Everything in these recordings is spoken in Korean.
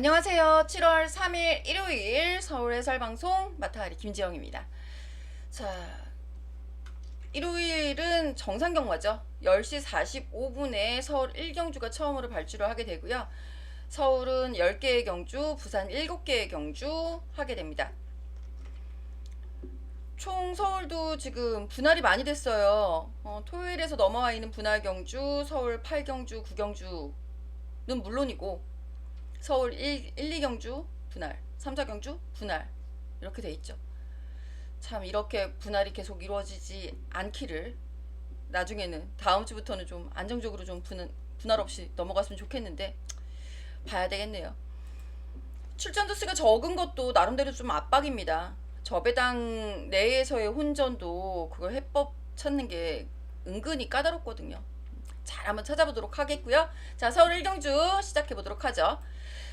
안녕하세요. 7월 3일 일요일 서울 해설 방송 마타리 김지영입니다. 자, 일요일은 정상경마죠. 10시 45분에 서울 1경주가 처음으로 발주를 하게 되고요. 서울은 10개의 경주, 부산 7개의 경주 하게 됩니다. 총 서울도 지금 분할이 많이 됐어요. 어, 토요일에서 넘어와 있는 분할 경주, 서울 8경주, 9경주는 물론이고 서울 1, 1 2경주 분할, 3, 4경주 분할 이렇게 돼 있죠. 참 이렇게 분할이 계속 이루어지지 않기를 나중에는 다음 주부터는 좀 안정적으로 좀 분할, 분할 없이 넘어갔으면 좋겠는데 봐야 되겠네요. 출전 두수가 적은 것도 나름대로 좀 압박입니다. 저배당 내에서의 혼전도 그걸 해법 찾는 게 은근히 까다롭거든요. 잘 한번 찾아보도록 하겠고요. 자, 서울 1경주 시작해 보도록 하죠.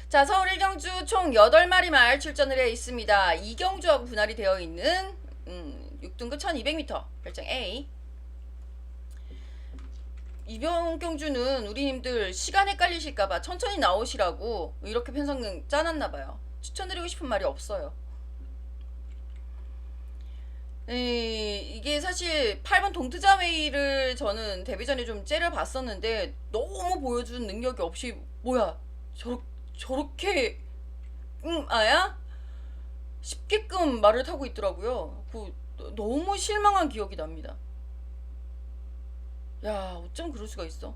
자, 서울 1경주 총 8마리 말 출전을 해 있습니다. 2경주하고 분할이 되어 있는 음, 6등급 1200m 별장 A. 이병 경주는 우리님들 시간 헷갈리실까봐 천천히 나오시라고 이렇게 편성 짜놨나봐요. 추천드리고 싶은 말이 없어요. 에, 이게 사실 8번 동트자웨이를 저는 데뷔 전에 좀 째려봤었는데 너무 보여준 능력이 없이 뭐야 저렇, 저렇게 응 아야? 쉽게끔 말을 타고 있더라고요. 그 너무 실망한 기억이 납니다. 야 어쩜 그럴 수가 있어?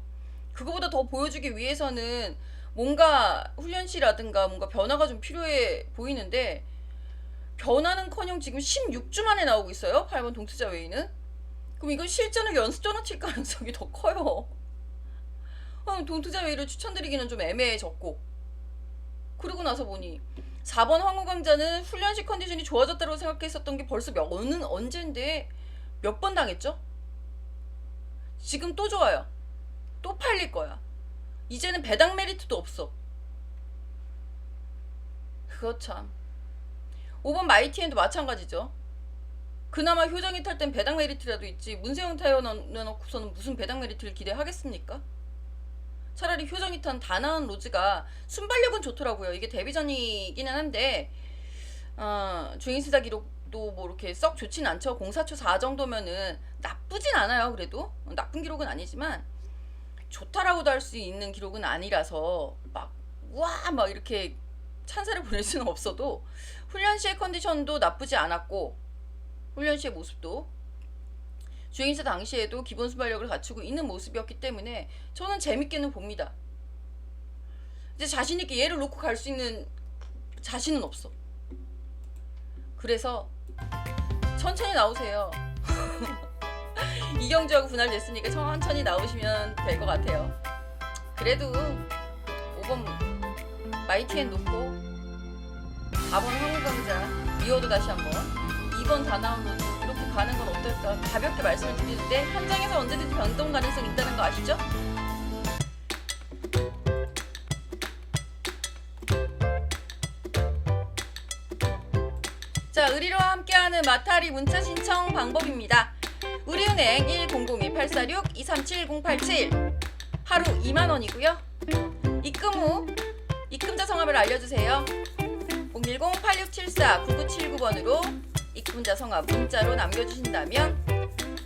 그거보다 더 보여주기 위해서는 뭔가 훈련시라든가 뭔가 변화가 좀 필요해 보이는데 변화는커녕 지금 16주 만에 나오고 있어요. 8번 동투자 외에는. 그럼 이건 실전을 연습전화 칠 가능성이 더 커요. 어, 동투자 외를 추천드리기는 좀 애매해졌고. 그러고 나서 보니 4번 황후강자는 훈련식 컨디션이 좋아졌다고 생각했었던 게 벌써 몇, 어느 언젠데 몇 번 당했죠? 지금 또 좋아요. 또 팔릴 거야. 이제는 배당 메리트도 없어. 그거 참. 5번 마이티엔도 마찬가지죠. 그나마 효정이 탈 땐 배당 메리트라도 있지 문세영 타이어 넣어놓고서는 무슨 배당 메리트를 기대하겠습니까? 차라리 효정이 탄 다나은 로즈가 순발력은 좋더라고요. 이게 데뷔전이기는 한데 어, 주인스다 기록도 뭐 이렇게 썩 좋진 않죠. 04초 4 정도면은 나쁘진 않아요. 그래도 나쁜 기록은 아니지만 좋다라고도 할 수 있는 기록은 아니라서 막 우와 막 이렇게 찬사를 보낼 수는 없어도 훈련 시의 컨디션도 나쁘지 않았고 훈련 시의 모습도 주행사 당시에도 기본 순발력을 갖추고 있는 모습이었기 때문에 저는 재밌게는 봅니다. 이제 자신 있게 얘를 놓고 갈 수 있는 자신은 없어. 그래서 천천히 나오세요. 이경주하고 분할됐으니까 천천히 나오시면 될 것 같아요. 그래도 5번 마이티엔 놓고 4번 황우강자 미워도 다시 한번 2번 다나운로드 가는 건 어떨까 가볍게 말씀을 드리는데 현장에서 언제든지 변동 가능성 있다는 거 아시죠? 자 의리로와 함께하는 마타리 문자 신청 방법입니다. 우리은행 1002-846-237-087 하루 2만원이고요. 입금 후 입금자 성함을 알려주세요. 010-8674-9979번으로 입금자 성함 문자로 남겨주신다면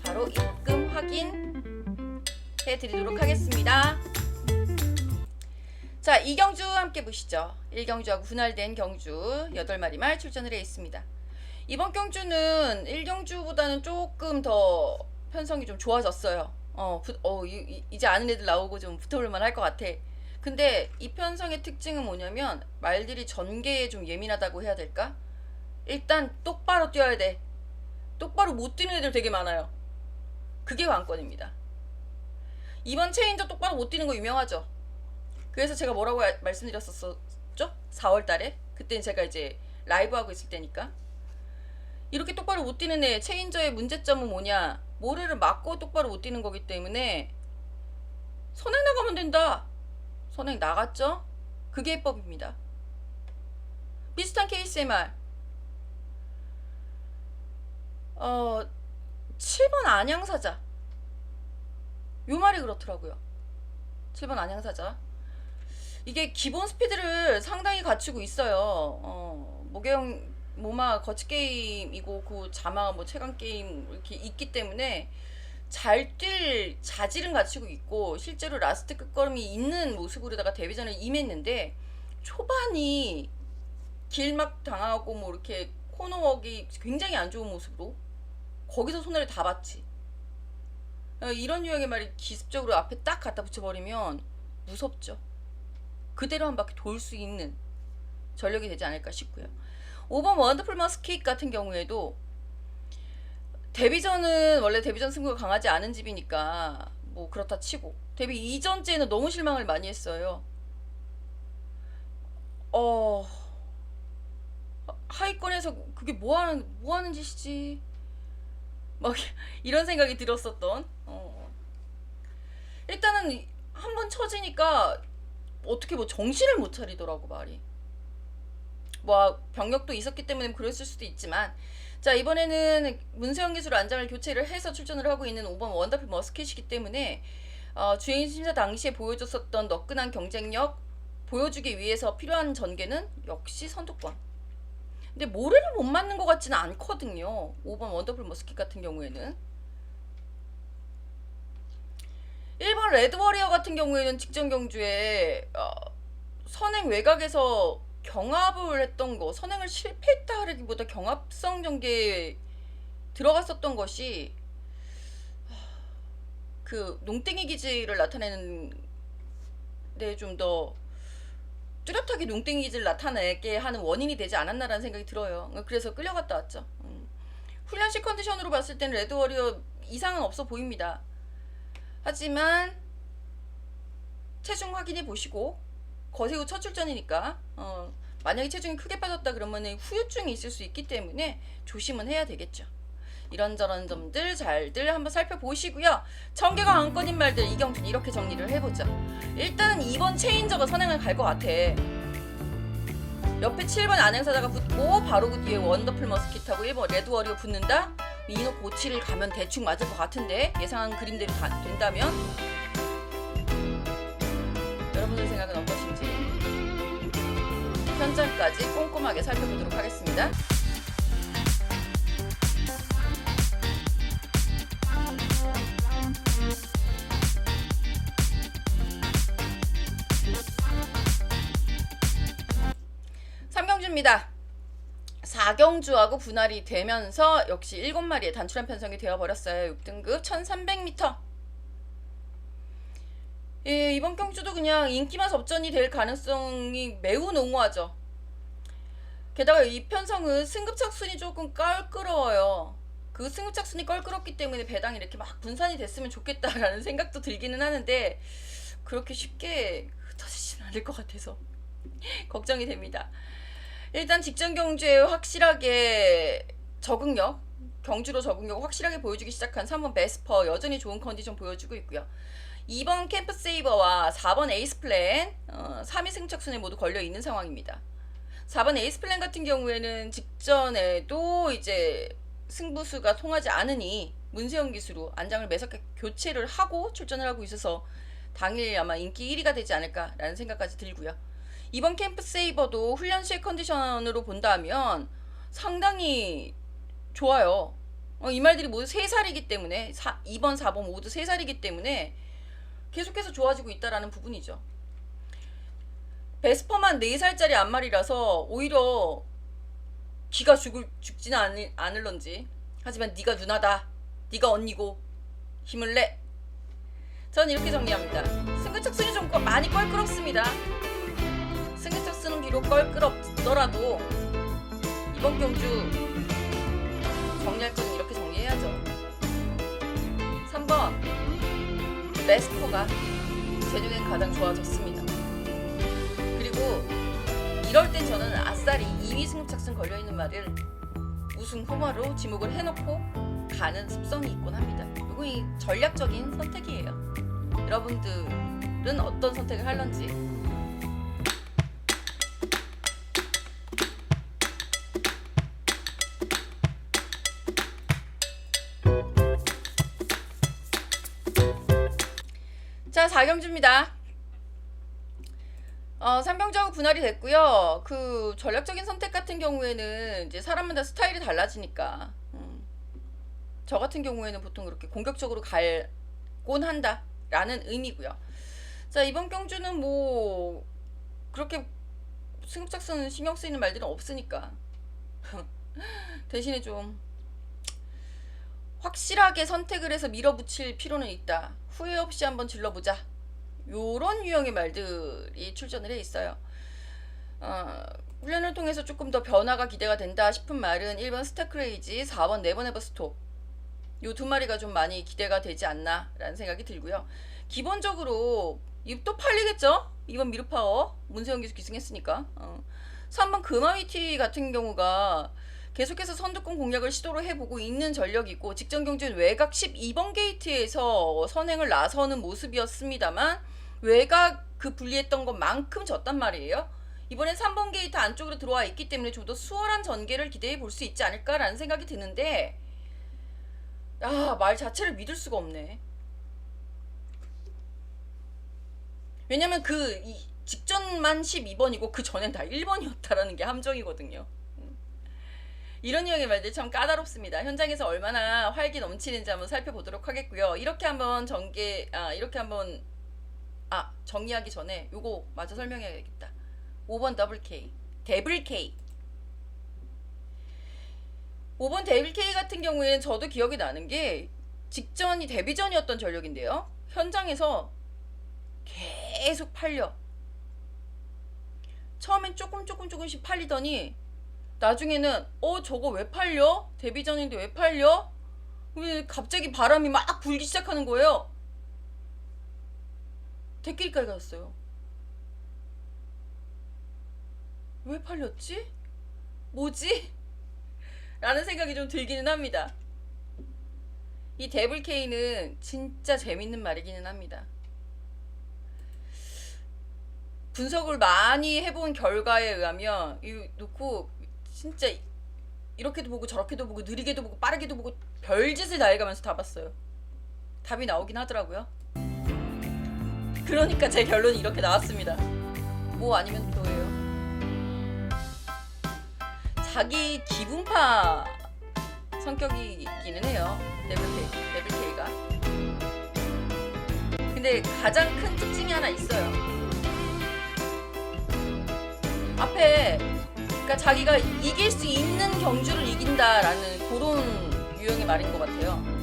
바로 입금 확인 해드리도록 하겠습니다. 자, 이경주 함께 보시죠. 1경주하고 분할된 경주 8마리 말 출전을 해 있습니다. 이번 경주는 1경주보다는 조금 더 편성이 좀 좋아졌어요. 어, 부, 어 이, 제 아는 애들 나오고 좀 붙어볼만 할 것 같아. 근데 이 편성의 특징은 뭐냐면 말들이 전개에 좀 예민하다고 해야 될까? 일단 똑바로 뛰어야 돼. 똑바로 못 뛰는 애들 되게 많아요. 그게 관건입니다. 이번 체인저 똑바로 못 뛰는 거 유명하죠? 그래서 제가 뭐라고 말씀드렸었죠? 4월 달에? 그때는 제가 이제 라이브 하고 있을 때니까. 이렇게 똑바로 못 뛰는 애 체인저의 문제점은 뭐냐? 모래를 맞고 똑바로 못 뛰는 거기 때문에 선행 나가면 된다. 선행 나갔죠? 그게 해법입니다. 비슷한 KSMR. 어, 7번 안양사자. 요 말이 그렇더라고요. 7번 안양사자. 이게 기본 스피드를 상당히 갖추고 있어요. 어, 모경 모마 거치 게임이고 그 자마 뭐 최강 게임 이렇게 있기 때문에 잘 뛸 자질은 갖추고 있고 실제로 라스트 끝걸음이 있는 모습으로다가 데뷔전을 임했는데 초반이 길막 당하고 뭐 이렇게 코너웍이 굉장히 안 좋은 모습으로 거기서 손해를 다 봤지. 어, 이런 유형의 말이 기습적으로 앞에 딱 갖다 붙여버리면 무섭죠. 그대로 한 바퀴 돌 수 있는 전력이 되지 않을까 싶고요. 5번 원더풀 머스킷 같은 경우에도 데뷔전은 원래 데뷔전 승부가 강하지 않은 집이니까 뭐 그렇다 치고 데뷔 이전째는 너무 실망을 많이 했어요. 어 하위권에서 그게 뭐 하는 뭐 하는 짓이지? 막 이런 생각이 들었었던. 어. 일단은 한 번 쳐지니까 어떻게 뭐 정신을 못 차리더라고 말이. 뭐 병력도 있었기 때문에 그랬을 수도 있지만 자 이번에는 문세영 기술 안장을 교체를 해서 출전을 하고 있는 5번 원더풀 머스켓이기 때문에 어, 주행 심사 당시에 보여줬었던 너끈한 경쟁력 보여주기 위해서 필요한 전개는 역시 선두권. 근데 모래를 못 맞는 것 같지는 않거든요. 5번 원더풀 머스킷 같은 경우에는 1번 레드워리어 같은 경우에는 직전 경주에 어, 선행 외곽에서 경합을 했던 거 선행을 실패했다 하기보다 경합성 전개에 들어갔었던 것이 그 농땡이 기질을 나타내는 데 좀 더 뚜렷하게 농땡이 기질을 나타내게 하는 원인이 되지 않았나라는 생각이 들어요. 그래서 끌려갔다 왔죠. 음. 훈련식 컨디션으로 봤을 때는 레드워리어 이상은 없어 보입니다. 하지만 체중 확인해 보시고 거세 후 첫 출전이니까 어, 만약에 체중이 크게 빠졌다 그러면 후유증이 있을 수 있기 때문에 조심은 해야 되겠죠. 이런저런 점들 잘들 한번 살펴보시고요. 청계가 안건인 말들 이경준 이렇게 정리를 해보죠. 일단 2번 체인저가 선행을 갈 것 같아. 옆에 7번 안행사자가 붙고 바로 그 뒤에 원더풀 머스킷하고 1번 레드워리어 붙는다? 이노 고치를 가면 대충 맞을 것 같은데 예상한 그림대로 다 된다면 여러분의 생각은 어떠신지 현장까지 꼼꼼하게 살펴보도록 하겠습니다. 삼경주입니다. 4경주하고 분할이 되면서 역시 7마리의 단출한 편성이 되어버렸어요. 6등급 1300m. 예, 이번 경주도 그냥 인기만 접전이 될 가능성이 매우 농후하죠. 게다가 이 편성은 승급착순이 조금 껄끄러워요. 그 승급착순이 껄끄럽기 때문에 배당이 이렇게 막 분산이 됐으면 좋겠다라는 생각도 들기는 하는데 그렇게 쉽게 흩어지진 않을 것 같아서 걱정이 됩니다. 일단 직전 경주에 확실하게 적응력, 경주로 적응력 확실하게 보여주기 시작한 3번 베스퍼 여전히 좋은 컨디션 보여주고 있고요. 2번 캠프 세이버와 4번 에이스 플랜, 어, 3위 승착순에 모두 걸려 있는 상황입니다. 4번 에이스 플랜 같은 경우에는 직전에도 이제 승부수가 통하지 않으니 문세영 기수로 안장을 매섭게 교체를 하고 출전을 하고 있어서 당일 아마 인기 1위가 되지 않을까라는 생각까지 들고요. 이번 캠프 세이버도 훈련실 컨디션으로 본다면 상당히 좋아요. 어, 이 말들이 모두 3살이기 때문에 4, 2번, 4번 모두 3살이기 때문에 계속해서 좋아지고 있다라는 부분이죠. 베스퍼만 4살짜리 앞말이라서 오히려 기가 죽을, 죽지는 않을, 않을런지 하지만 네가 누나다 네가 언니고 힘을 내. 전 이렇게 정리합니다. 승급착순이 좀 껄- 많이 껄끄럽습니다. 승급착순은 비록 껄끄럽더라도 이번 경주 정리할 거는 이렇게 정리해야죠. 3번 베스퍼가 제 눈엔 가장 좋아졌습니다. 그리고 이럴 땐 저는 아싸리 2위 승급착순 걸려있는 말을 우승 후마로 지목을 해놓고 가는 습성이 있곤 합니다. 이거 전략적인 선택이에요. 여러분들은 어떤 선택을 할런지 자 4경주입니다. 어, 삼병자하고 분할이 됐고요. 그 전략적인 선택 같은 경우에는 이제 사람마다 스타일이 달라지니까. 음. 저 같은 경우에는 보통 그렇게 공격적으로 갈곤 한다라는 의미고요. 자, 이번 경주는 뭐 그렇게 승급작선 신경 쓰이는 말들은 없으니까. 대신에 좀 확실하게 선택을 해서 밀어붙일 필요는 있다. 후회 없이 한번 질러보자. 요런 유형의 말들이 출전을 해 있어요. 어, 훈련을 통해서 조금 더 변화가 기대가 된다 싶은 말은 1번 스타크레이지, 4번 네번 에버 스톱. 요 두 마리가 좀 많이 기대가 되지 않나라는 생각이 들고요. 기본적으로 입도 팔리겠죠? 2번 미르파워 문세영 기수 기승했으니까. 어. 3번 금화위티 같은 경우가 계속해서 선두권 공략을 시도를 해보고 있는 전력이고 직전 경주는 외곽 12번 게이트에서 선행을 나서는 모습이었습니다만 외곽 그 분리했던 것만큼 졌단 말이에요. 이번엔 3번 게이트 안쪽으로 들어와 있기 때문에 좀 더 수월한 전개를 기대해 볼 수 있지 않을까라는 생각이 드는데 아 말 자체를 믿을 수가 없네. 왜냐면 그 이- 직전만 12번이고 그 전엔 다 1번이었다라는 게 함정이거든요. 음. 이런 유형의 말들 참 까다롭습니다. 현장에서 얼마나 활기 넘치는지 한번 살펴보도록 하겠고요. 이렇게 한번 전개 아 이렇게 한번 아 정리하기 전에 요거 마저 설명해야겠다. 5번 더블 K 데블 K 5번 데블 K 같은 경우에는 저도 기억이 나는 게 직전이 데뷔 전이었던 전력인데요. 현장에서 계속 팔려. 처음엔 조금 조금 조금씩 팔리더니 나중에는 어 저거 왜 팔려? 데뷔 전인데 왜 팔려? 왜 갑자기 바람이 막 불기 시작하는 거예요. 대길까지 갔어요. 왜 팔렸지? 뭐지? 라는 생각이 좀 들기는 합니다. 이 데블 K는 진짜 재밌는 말이기는 합니다. 분석을 많이 해본 결과에 의하면 이 놓고 진짜 이렇게도 보고 저렇게도 보고 느리게도 보고 빠르게도 보고 별짓을 다 해가면서 다 봤어요. 답이 나오긴 하더라고요. 그러니까 제 결론이 이렇게 나왔습니다. 뭐 아니면 또예요. 자기 기분파 성격이기는 해요. 데블케이가. 근데 가장 큰 특징이 하나 있어요. 앞에 그러니까 자기가 이길 수 있는 경주를 이긴다라는 그런 유형의 말인 것 같아요.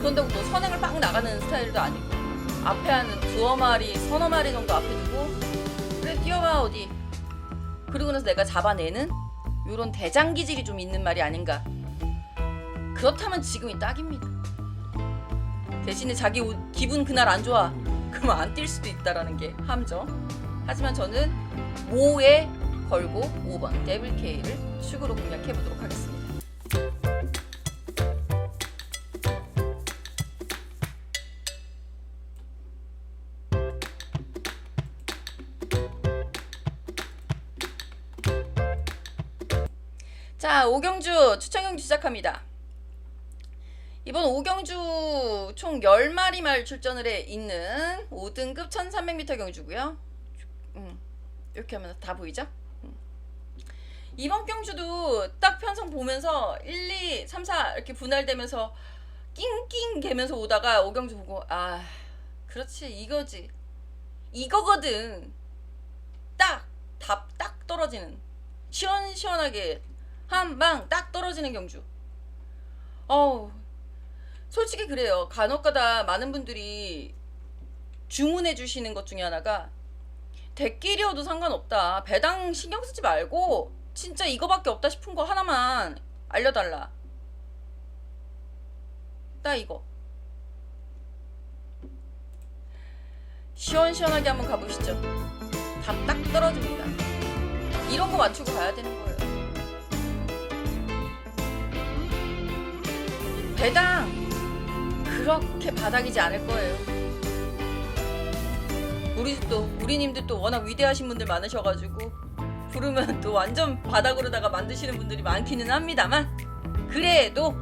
그런다고 또 선행을 빡 나가는 스타일도 아니고 앞에 하는 두어 마리, 서너 마리 정도 앞에 두고 그래 뛰어봐 어디. 그리고 나서 내가 잡아내는 요런 대장 기질이 좀 있는 말이 아닌가. 그렇다면 지금이 딱입니다. 대신에 자기 오- 기분 그날 안 좋아. 그러면 안뛸 수도 있다라는 게 함정. 하지만 저는 5에 걸고 5번 데블 K를 축으로 공략해 보도록 하겠습니다 자, 오경주 추천 경주 시작합니다. 이번 오경주 총 10마리 말 출전을 해 있는 5등급 1300m 경주고요. 음, 이렇게 하면 다 보이죠? 음. 이번 경주도 딱 편성 보면서 1, 2, 3, 4 이렇게 분할되면서 낑낑 개면서 오다가 오경주 보고 아 그렇지 이거지 이거거든 딱 답 딱 떨어지는 시원시원하게 한 방 딱 떨어지는 경주. 어우 솔직히 그래요. 간혹가다 많은 분들이 주문해 주시는 것 중에 하나가 대끼리여도 상관없다. 배당 신경 쓰지 말고 진짜 이거밖에 없다 싶은 거 하나만 알려달라. 딱 이거. 시원시원하게 한번 가보시죠. 답 딱 떨어집니다. 이런 거 맞추고 가야 되는 거예요 배당 그렇게 바닥이지 않을 거예요. 우리 또 우리님들 또 워낙 위대하신 분들 많으셔가지고 부르면 또 완전 바닥으로다가 만드시는 분들이 많기는 합니다만 그래도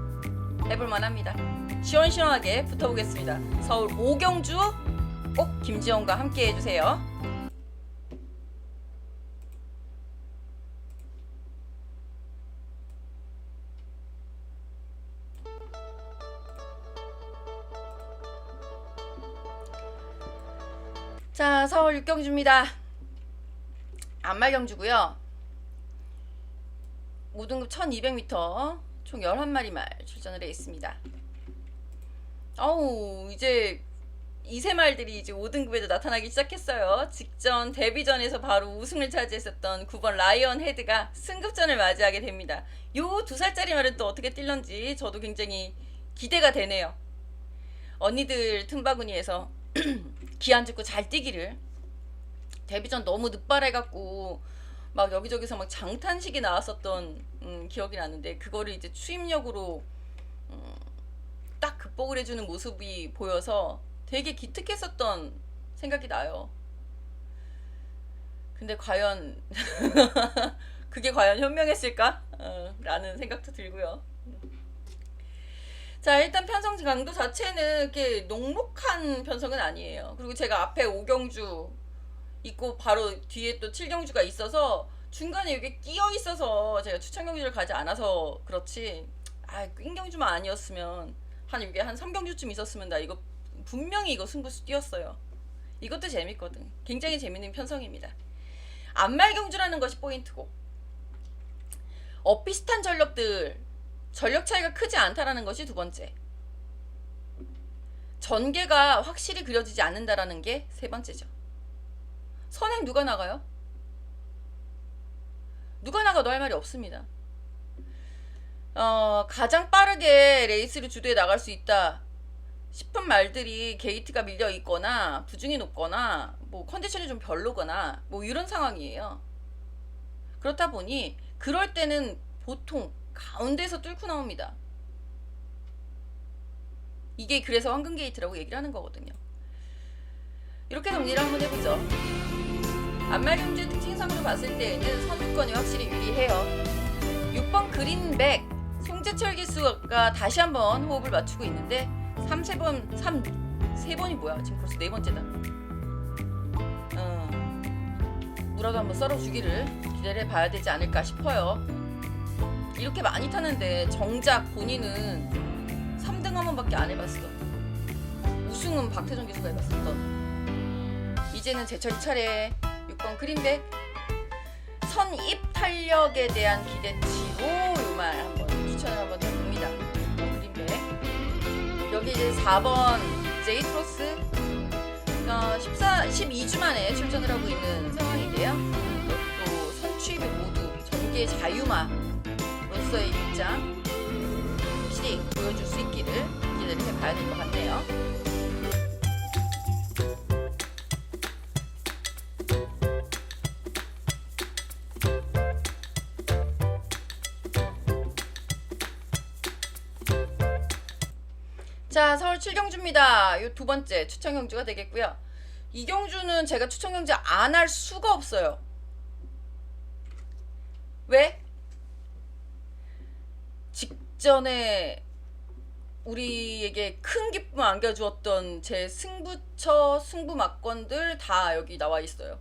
해볼만합니다. 시원시원하게 붙어보겠습니다. 서울 오경주 꼭 김지영과 함께 해주세요. 자, 서울 육경주입니다. 안말경주고요. 5등급 1200m 총 11마리 말 출전을 해 있습니다. 어우, 이제 이세 말들이 이제 5등급에도 나타나기 시작했어요. 직전 데뷔전에서 바로 우승을 차지했었던 9번 라이언 헤드가 승급전을 맞이하게 됩니다. 요 두 살짜리 말은 또 어떻게 뛸런지 저도 굉장히 기대가 되네요. 언니들 틈바구니에서 기안 죽고 잘 뛰기를 데뷔전 너무 늦발해갖고 막 여기저기서 막 장탄식이 나왔었던 음, 기억이 나는데 그거를 이제 추임력으로 음, 딱 극복을 해주는 모습이 보여서 되게 기특했었던 생각이 나요. 근데 과연 그게 과연 현명했을까? 어, 라는 생각도 들고요. 자 일단 편성 강도 자체는 이렇게 녹록한 편성은 아니에요. 그리고 제가 앞에 오경주 있고 바로 뒤에 또 칠경주가 있어서 중간에 이게 끼어 있어서 제가 추천 경주를 가지 않아서 그렇지. 아 인경주만 아니었으면 한 이게 한 3경주쯤 있었으면 나 이거 분명히 이거 승부수 뛰었어요. 이것도 재밌거든. 굉장히 재밌는 편성입니다. 안말 경주라는 것이 포인트고 엇비슷한 전력들 전력 차이가 크지 않다라는 것이 두 번째. 전개가 확실히 그려지지 않는다라는 게 세 번째죠. 선행 누가 나가요? 누가 나가도 할 말이 없습니다. 어, 가장 빠르게 레이스를 주도해 나갈 수 있다 싶은 말들이 게이트가 밀려 있거나 부중이 높거나 뭐 컨디션이 좀 별로거나 뭐 이런 상황이에요. 그렇다 보니 그럴 때는 보통 가운데서 뚫고 나옵니다. 이게 그래서 황금 게이트라고 얘기를 하는 거거든요. 이렇게 정리를 한번 해보죠. 안말경주의 특징상으로 봤을 때에는 선두권이 확실히 유리해요. 6번 그린백 송재철 기수가 다시 한번 호흡을 맞추고 있는데 3, 3번 3, 3번이 뭐야? 지금 벌써 네 번째다. 어, 무라도 한번 썰어주기를 기대를 봐야 되지 않을까 싶어요. 이렇게 많이 타는데 정작 본인은 3등 한 번밖에 안 해봤어. 우승은 박태정 기수가 해봤었던. 이제는 제철 차례 6번 그린백 선입 탄력에 대한 기대치로 이말 한번 추천을 한번 해봅니다. 6번 그린백 여기 이제 4번 제이트로스 어, 14, 12주 만에 출전을 하고 있는 상황인데요. 이것도 선취입이 모두 전개 자유마 로서의 입장 확실히 보여줄 수 있기를 기대를 해봐야 될 것 같네요. 자, 서울 7경주입니다. 이 두 번째 추천 경주가 되겠고요. 이 경주는 제가 추천 경주 안 할 수가 없어요. 왜? 직전에 우리에게 큰 기쁨을 안겨주었던 제 승부처, 승부 막건들 다 여기 나와 있어요.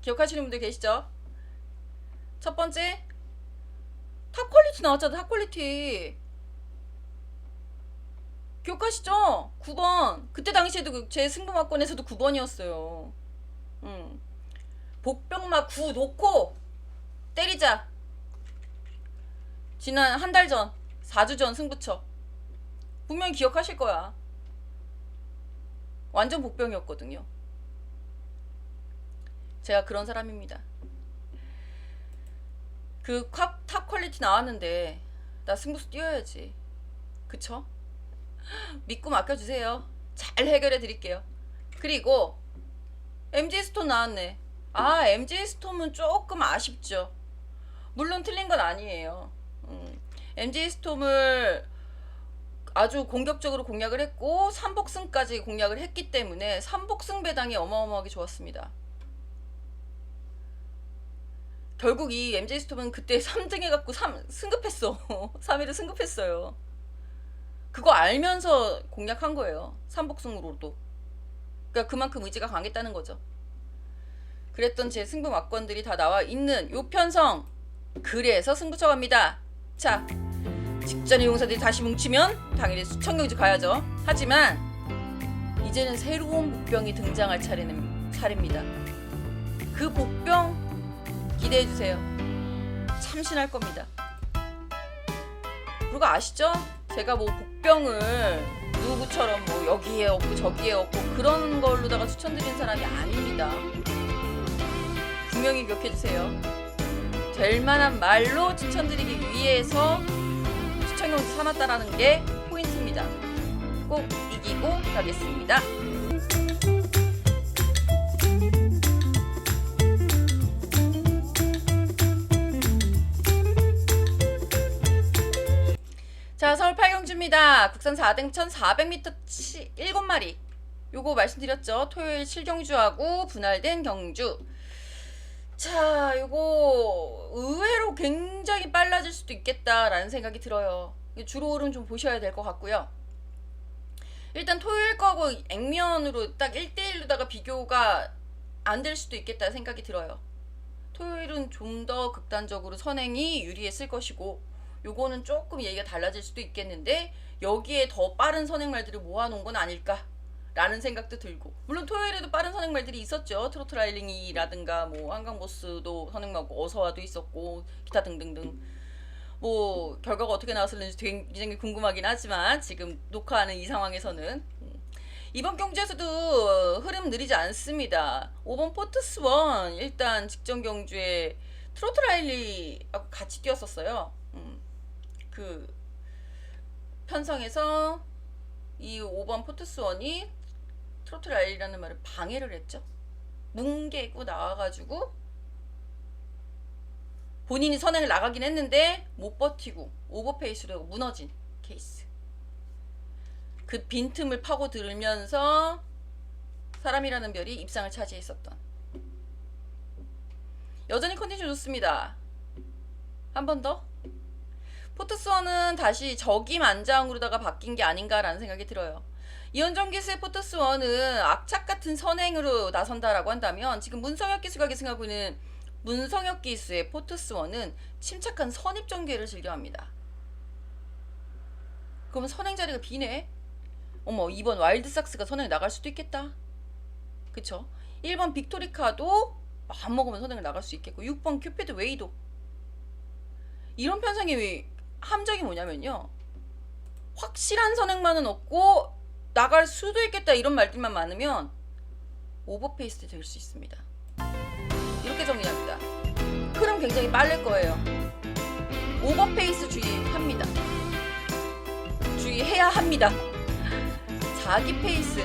기억하시는 분들 계시죠? 첫 번째, 탑 퀄리티 나왔잖아, 탑 퀄리티. 기억하시죠? 9번. 그때 당시에도 그제 승부막권에서도 9번이었어요. 음. 복병막 9 놓고 때리자. 지난 한 달 전, 4주 전 승부처. 분명히 기억하실 거야. 완전 복병이었거든요. 제가 그런 사람입니다. 그 탑 퀄리티 나왔는데 나 승부수 뛰어야지. 그쵸? 믿고 맡겨주세요. 잘 해결해 드릴게요. 그리고 MJ 스톤 나왔네. 아, MJ 스톰은 조금 아쉽죠. 물론 틀린 건 아니에요. 음, MJ 스톰을 아주 공격적으로 공략을 했고 3복승까지 공략을 했기 때문에 3복승 배당이 어마어마하게 좋았습니다. 결국 이 MJ 스톰은 그때 3등 해갖고 3, 승급했어. 3위를 승급했어요. 그거 알면서 공략한 거예요. 삼복승으로도. 그러니까 그만큼 의지가 강했다는 거죠. 그랬던 제 승부 막권들이 다 나와 있는 요 편성. 그래서 승부처 갑니다. 자, 직전의 용사들이 다시 뭉치면 당연히 수천 경주 가야죠. 하지만 이제는 새로운 복병이 등장할 차례는 차례입니다. 그 복병 기대해 주세요. 참신할 겁니다. 그리고 아시죠? 제가 뭐 복병을 누구처럼 뭐 여기에 없고 저기에 없고 그런 걸로다가 추천드린 사람이 아닙니다. 분명히 기억해 주세요. 될 만한 말로 추천드리기 위해서 추천용지 삼았다라는 게 포인트입니다. 꼭 이기고 가겠습니다. 자, 서울 팔경주입니다. 국산 4등천 400m 7마리. 요거 말씀드렸죠. 토요일 7경주하고 분할된 경주. 자, 요거 의외로 굉장히 빨라질 수도 있겠다라는 생각이 들어요. 주로 흐름 좀 보셔야 될 것 같고요. 일단 토요일 거하고 액면으로 딱 1대1로다가 비교가 안 될 수도 있겠다 생각이 들어요. 토요일은 좀 더 극단적으로 선행이 유리했을 것이고 요거는 조금 얘기가 달라질 수도 있겠는데 여기에 더 빠른 선행말들을 모아놓은 건 아닐까 라는 생각도 들고. 물론 토요일에도 빠른 선행말들이 있었죠. 트로트 라일링이라든가 뭐 한강보스도 선행마고 어서와도 있었고 기타 등등등. 뭐 결과가 어떻게 나왔을는지 굉장히 궁금하긴 하지만 지금 녹화하는 이 상황에서는. 음. 이번 경주에서도 흐름 느리지 않습니다. 5번 포트스원 일단 직전 경주에 트로트 라일리하고 같이 뛰었었어요. 음. 그 편성에서 이 5번 포트스원이 트로트 라일이라는 말을 방해를 했죠. 뭉개고 나와가지고 본인이 선행을 나가긴 했는데 못 버티고 오버페이스로 무너진 케이스. 그 빈틈을 파고 들면서 사람이라는 별이 입상을 차지했었던. 여전히 컨디션 좋습니다. 한 번 더. 포트스원은 다시 적임 안장으로다가 바뀐 게 아닌가라는 생각이 들어요. 이현정 기수의 포트스원은 악착 같은 선행으로 나선다라고 한다면 지금 문성혁 기수가 계승하고 있는 문성혁 기수의 포트스원은 침착한 선입 전개를 즐겨합니다. 그러면 선행 자리가 비네. 어머 2번 와일드삭스가 선행 나갈 수도 있겠다. 그쵸? 1번 빅토리카도 안 먹으면 선행을 나갈 수 있겠고 6번 큐피드 웨이도 이런 편성이 함정이 뭐냐면요. 확실한 선행만은 없고 나갈 수도 있겠다 이런 말들만 많으면 오버페이스 될 수 있습니다. 이렇게 정리합니다. 흐름 굉장히 빠를 거예요. 오버페이스 주의합니다. 주의해야 합니다. 자기 페이스,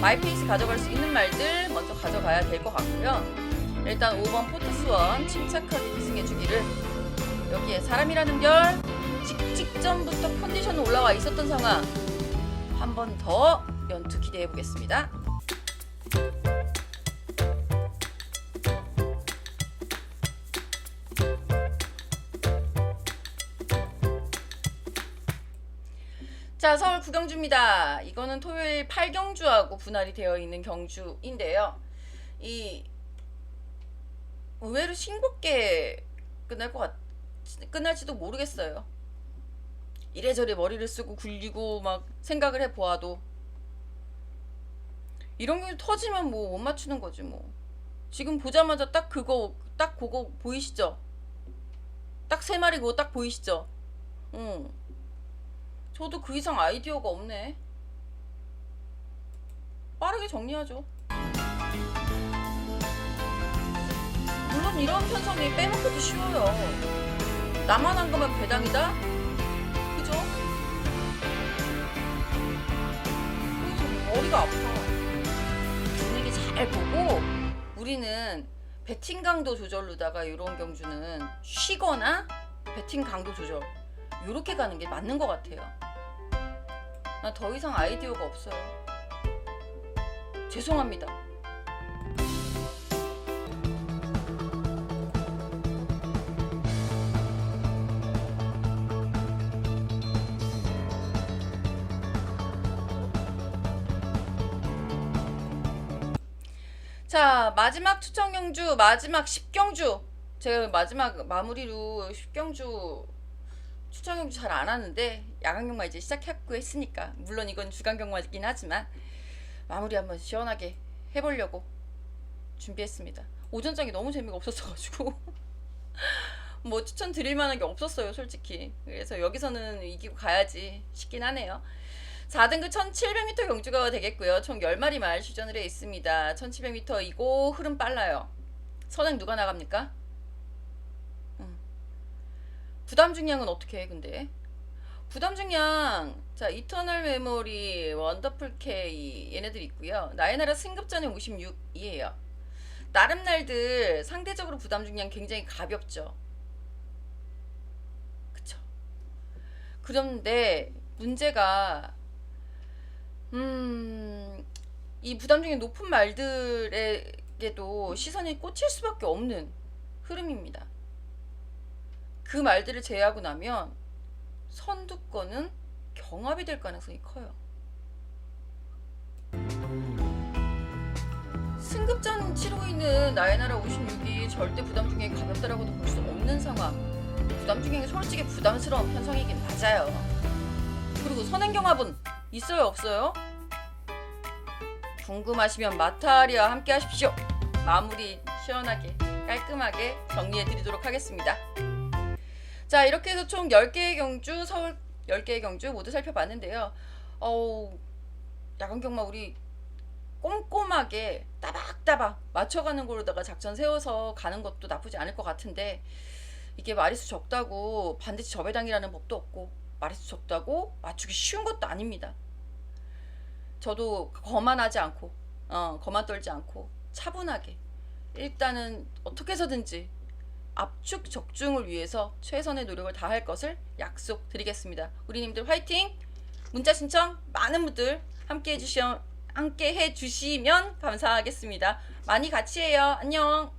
마이 페이스 가져갈 수 있는 말들 먼저 가져가야 될 것 같고요. 일단 5번 포트스원 침착하게 기승해 주기를 여기에 사람이라는 별 직전부터 컨디션 올라와 있었던 상황 한 번 더 연투 기대해 보겠습니다. 자, 서울 구경주입니다. 이거는 토요일 8경주하고 분할이 되어 있는 경주인데요. 이 의외로 싱겁게 끝날 것 같, 끝날지도 모르겠어요. 이래저래 머리를 쓰고 굴리고 막 생각을 해 보아도 이런 게 터지면 뭐 못 맞추는 거지 뭐. 지금 보자마자 딱 그거 딱 그거 보이시죠? 딱 세 마리 그거 딱 보이시죠? 응. 저도 그 이상 아이디어가 없네. 빠르게 정리하죠. 물론 이런 편성이 빼먹기도 쉬워요. 나만 한 거면 배당이다? 머리가 아파. 분위기 잘 보고 우리는 배팅 강도 조절로다가 이런 경주는 쉬거나 배팅 강도 조절 이렇게 가는 게 맞는 것 같아요. 나 더 이상 아이디어가 없어요. 죄송합니다. 자, 마지막 추천 경주, 마지막 10경주. 제가 마지막 마무리로 10경주 추천 경주 잘 안 하는데 야간 경마 이제 시작했고 했으니까 물론 이건 주간 경마이긴 하지만 마무리 한번 시원하게 해보려고 준비했습니다. 오전장이 너무 재미가 없었어가지고 뭐 추천 드릴 만한 게 없었어요, 솔직히. 그래서 여기서는 이기고 가야지 싶긴 하네요. 4등급 1700m 경주가 되겠고요. 총 10마리 말 출전을 해 있습니다. 1700m이고 흐름 빨라요. 선행 누가 나갑니까? 음. 부담 중량은 어떻게 해, 근데? 부담 중량 자 이터널 메모리 원더풀 K 얘네들 있고요. 나의 나라 승급전이 56이에요. 나름 날들 상대적으로 부담 중량 굉장히 가볍죠. 그쵸? 그런데 문제가 음, 이 부담 중에 높은 말들에게도 시선이 꽂힐 수밖에 없는 흐름입니다. 그 말들을 제외하고 나면 선두권은 경합이 될 가능성이 커요. 승급전 치르고 있는 나의 나라 56이 절대 부담 중에 가볍다라고도 볼 수 없는 상황. 부담 중에 솔직히 부담스러운 편성이긴 맞아요. 그리고 선행 경합은 있어요 없어요? 궁금하시면 마타리와 함께 하십시오. 마무리 시원하게 깔끔하게 정리해 드리도록 하겠습니다. 자 이렇게 해서 총 10개의 경주 서울 10개의 경주 모두 살펴봤는데요. 어우 야간 경마 우리 꼼꼼하게 따박따박 맞춰가는 거로다가 작전 세워서 가는 것도 나쁘지 않을 것 같은데 이게 마리수 적다고 반드시 저배당이라는 법도 없고 마리수 적다고 맞추기 쉬운 것도 아닙니다. 저도 거만하지 않고 어, 거만 떨지 않고 차분하게 일단은 어떻게 해서든지 압축 적중을 위해서 최선의 노력을 다할 것을 약속드리겠습니다. 우리님들 화이팅! 문자 신청 많은 분들 함께 해주시면 함께 해주시면 감사하겠습니다. 많이 같이 해요. 안녕.